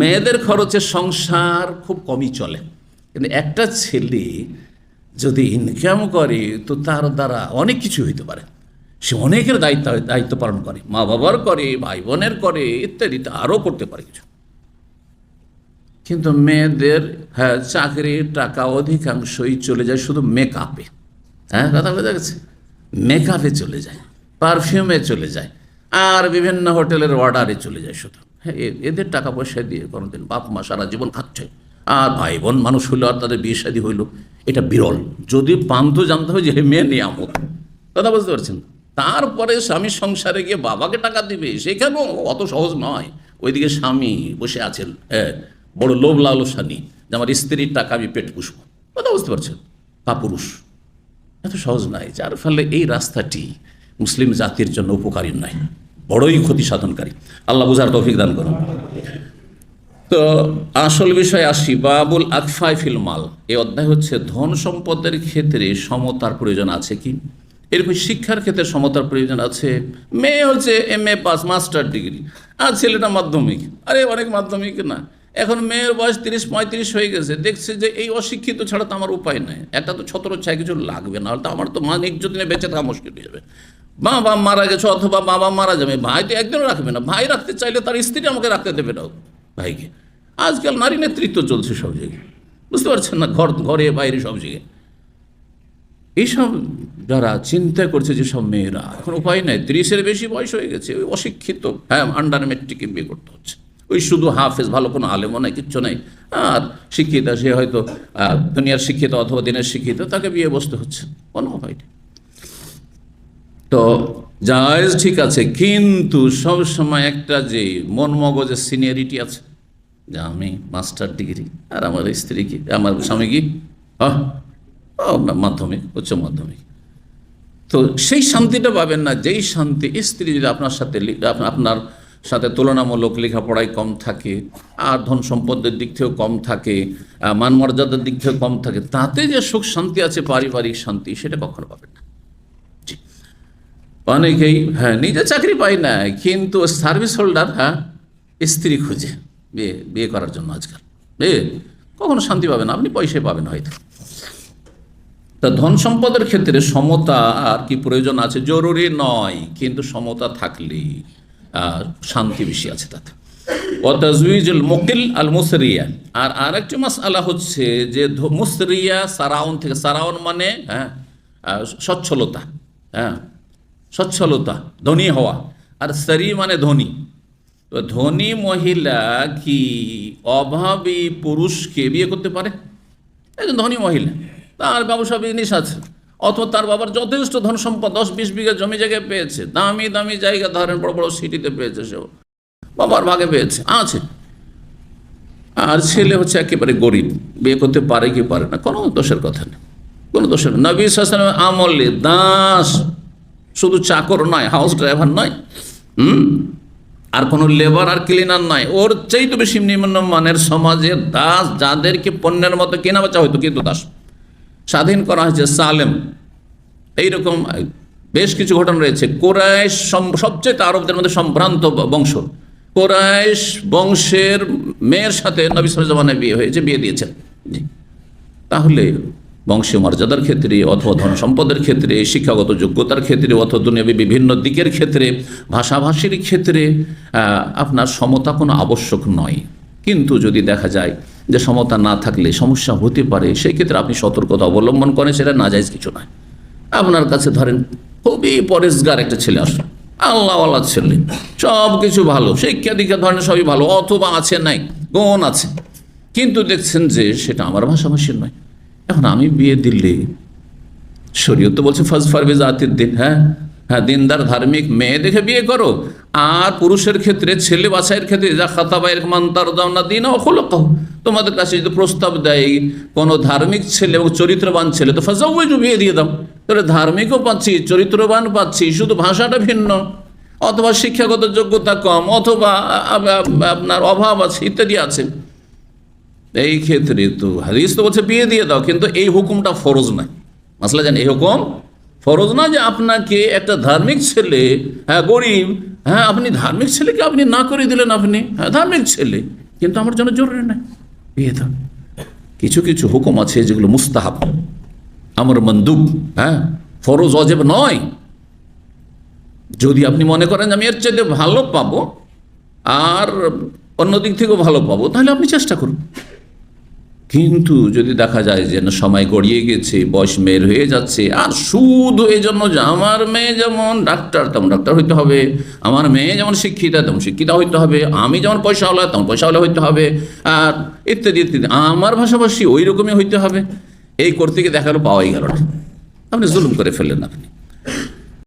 মেয়েদের খরচে সংসার খুব কমই চলে। কিন্তু একটা ছেলে যদি ইনকাম করে, তো তার দ্বারা অনেক কিছু হইতে পারে। সে অনেকের দায়িত্ব দায়িত্ব পালন করে। মা বাবার করে ভাই বোনের করে, ইত্যাদি আরও করতে পারে কিছু। কিন্তু মেয়েদের হ্যাঁ চাকরির টাকা অধিকাংশই চলে যায় শুধু মেকআপে হ্যাঁ কথা বোঝা গেছে? মেকআপে চলে যায় পারফিউমে চলে যায়, আর বিভিন্ন হোটেলের অর্ডারে চলে যায় শুধু। এদের টাকা পয়সা দিয়ে কোনোদিন বাপ মা সারা জীবন খাচ্ছে আর ভাই বোন মানুষ হইল আর তাদের বিয়ে শাদী হইল। এটা বিরল। যদি পান্ত জানতে হবে যে মেয়ে নিয়ামত। কথা বুঝতে পারছেন? তারপরে স্বামী সংসারে গিয়ে বাবাকে টাকা দিবে সেখানেও অত সহজ নয়। ওইদিকে স্বামী বসে আছেন হ্যাঁ বড় লোভ লালসা নিয়ে যে আমার স্ত্রীর টাকা আমি পেট পুষবো। কথা বুঝতে পারছেন? কাপুরুষ। এত সহজ নয় যার ফলে এই রাস্তাটি মুসলিম জাতির জন্য উপকারী নয়। বড়ই ক্ষতি সাধনকারী। আল্লাহ বুঝার তৌফিক দান করুন। তো আসল বিষয় আসি, বাবুল আকফাই ফিল মাল। এই অধ্যায় হচ্ছে, ধন সম্পদের ক্ষেত্রে সমতার প্রয়োজন আছে কি? এরকম শিক্ষার ক্ষেত্রে সমতার প্রয়োজন আছে। মেয়ে হচ্ছে M A pass, master degree. আর ছেলেটা মাধ্যমিক। আরে, অনেক মাধ্যমিক না। এখন মেয়ের বয়স তিরিশ, পঁয়ত্রিশ হয়ে গেছে। দেখছে যে এই অশিক্ষিত ছাড়া তো আমার উপায় নাই। একটা তো ছত্র ছায় কিছু লাগবে না হলে তো আমার তো মানিক যদি বেঁচে থাকা মুশকিল হয়ে যাবে। বাবা মারা গেছে অথবা বাবা মারা যাবে, ভাই তো একদিনও রাখবে না। ভাই রাখতে চাইলে তার স্ত্রী আমাকে রাখতে দেবে না। ভাইকে। আজকাল নারী নেতৃত্ব চলছে সব জায়গায়। বুঝতে পারছেন না? ঘর, ঘরে, বাইরে সব জায়গায়। এইসব যারা চিন্তা করছে যে সব মেয়েরা, এখন উপায় নাই। ত্রিশের বেশি বয়স হয়ে গেছে, ওই অশিক্ষিত হ্যাঁ আন্ডার মেট্রিকে বিয়ে করতে হচ্ছে। ওই শুধু হাফেজ, ভালো কোনো আলেমও নাই, কিচ্ছু নাই। আর শিক্ষিত, সে হয়তো দুনিয়ার শিক্ষিত অথবা দিনের শিক্ষিত, তাকে বিয়ে বসতে হচ্ছে। কোনো উপায় নেই। তো জায়েজ ঠিক আছে, কিন্তু সব সময় একটা যে মন মগজের সিনিয়রিটি আছে, যে আমি মাস্টার ডিগ্রি আর আমার স্ত্রী কি, আমার স্বামী কি মাধ্যমিক, উচ্চ মাধ্যমিক তো সেই শান্তিটা পাবেন না, যেই শান্তি স্ত্রী যদি আপনার সাথে আপনার সাথে তুলনামূলক লেখাপড়ায় কম থাকে, আর ধন সম্পদের দিক থেকেও কম থাকে মান মর্যাদার দিক থেকেও কম থাকে, তাতে যে সুখ শান্তি আছে, পারিবারিক শান্তি, সেটা কখনো পাবেন না। অনেকেই হ্যাঁ নিজে চাকরি পায় না কিন্তু সার্ভিস হোল্ডার হ্যাঁ স্ত্রী খুঁজে বিয়ে বিয়ে করার জন্য আজকাল। বিয়ে কখনো শান্তি পাবেন না আপনি পয়সায় পাবেন হয়তো। তা ধন সম্পদের ক্ষেত্রে সমতা আর কি প্রয়োজন আছে? জরুরি নয় কিন্তু সমতা থাকলেই আহ, শান্তি বেশি আছে তাতে। ওয়াতাজউইজুল মুকিল আল মুসরিয়া। আর আরেকটি মাস আলা হচ্ছে যে মুসরিয়া সারাউন থেকে সারাউন মানে হ্যাঁ সচ্ছলতা হ্যাঁ সচ্ছলতা, ধনী হওয়া। আর সারি মানে ধনী। তো ধনী মহিলা কি অভাবী পুরুষকে বিয়ে করতে পারে? একজন ধনী মহিলা, তার ব্যবসা বিজনেস আছে, অথবা তার বাবার যথেষ্ট ধন সম্পদ, দশ বিশ বিঘা জমি জায়গায় পেয়েছে, দামি দামি জায়গা ধরেন বড় বড় সিটিতে পেয়েছে সেও, বাবার ভাগে পেয়েছে, আছে। আর ছেলে হচ্ছে একেবারে গরিব, বিয়ে করতে পারে কি পারে না, কোনো দোষের কথা নেই, কোনো দোষের। নবী সাসলাম আমলে দাস শুধু চাকর নয় হাউস ড্রাইভার নয়, হুম? আর কোনো লেবার আর ক্লিনার নয়। ওর চাইতে বেশি নিম্ন মানের সমাজে দাস যাদেরকে পণ্যের মতো কেনা বেচা হয়তো কিন্তু দাস। স্বাধীন করা হয়েছে সালেম। এইরকম বেশ কিছু ঘটনা রয়েছে। কোরাইশ সম- সবচেয়ে আরবদের মধ্যে সম্ভ্রান্ত বংশ। কোরাইশ বংশের মেয়ের সাথে নবী জামানায় বিয়ে হয়েছে, বিয়ে দিয়েছেন। তাহলে বংশীয় মর্যাদার ক্ষেত্রে অথবা ধন সম্পদের ক্ষেত্রে, শিক্ষাগত যোগ্যতার ক্ষেত্রে অথবা দুনিয়াবী বিভিন্ন দিকের ক্ষেত্রে, ভাষাভাষীর ক্ষেত্রে আপনার সমতা কোনো আবশ্যক নয়। কিন্তু যদি দেখা যায় যে সমতা না থাকলে সমস্যা হতে পারে সেই ক্ষেত্রে আপনি সতর্কতা অবলম্বন করেন, সেটা না যায় কিছু নয়। আপনার কাছে ধরেন, খুবই পরেশগার একটা ছেলে আসলো, আল্লাহওয়ালা ছেলে সব কিছু ভালো, শিক্ষা দীক্ষা ধরনের সবই ভালো, অথবা আছে নাই, গুণ আছে। কিন্তু দেখছেন যে সেটা আমার ভাষাভাষীর নয়। এখন আমি বিয়ে দিলে। শরীয়ত তো বলছে, ফাজ ফারবে জাতির দিন হ্যাঁ? হ্যাঁ দিনদার, ধার্মিক মেয়ে দেখে বিয়ে করো। আর পুরুষের ক্ষেত্রে ছেলে বাছাইয়ের ক্ষেত্রে যা খাতাবাইয়ের মান্তার দাও না দিন তোমাদের কাছে যদি প্রস্তাব দেয়, কোনো ধার্মিক ছেলে এবং চরিত্রবান ছেলে, তো ফাজাও বিয়ে দিয়ে দাও। তাহলে ধার্মিকও পাচ্ছি, চরিত্রবান পাচ্ছি, শুধু ভাষাটা ভিন্ন। অথবা শিক্ষাগত যোগ্যতা কম, অথবা আপনার অভাব আছে, ইত্যাদি আছে। এই ক্ষেত্রে তো হাদিস তো বলছে বিয়ে দিয়ে দাও, কিন্তু এই হুকুমটা ফরজ নয়। মাসলা জানি এই হুকুম ফরজ না যে আপনাকে একটা ধার্মিক ছেলে হ্যাঁ গরিব হ্যাঁ আপনি ধার্মিক ছেলেকে আপনি না করে দিলেন আপনি হ্যাঁ ধার্মিক ছেলে, কিন্তু আমার জন্য জরুরি নয়, বিয়ে দাও। কিছু কিছু হুকুম আছে যেগুলো মুস্তাহাব। আমার মন্দুব হ্যাঁ ফরজ অজেব নয়। যদি আপনি মনে করেন আমি এর চাইতে ভালো পাবো, আর অন্য দিক থেকেও ভালো পাবো, তাহলে আপনি চেষ্টা করুন। কিন্তু যদি দেখা যায় যে না সময় গড়িয়ে গেছে, বয়স মেয়ের হয়ে যাচ্ছে, আর শুধু এই জন্য যে আমার মেয়ে যেমন ডাক্তার, তেমন ডাক্তার হইতে হবে, আমার মেয়ে যেমন শিক্ষিতা, তেমন শিক্ষিতা হইতে হবে, আমি যেমন পয়সাওয়ালা, তেমন পয়সাওয়ালা হইতে হবে, আর ইত্যাদি ইত্যাদি, আমার ভাষাভাষী ওই রকমই হইতে হবে। এই করতে গিয়ে দেখাল পাওয়াই গেল না। আপনি জুলুম করে ফেললেন আপনি।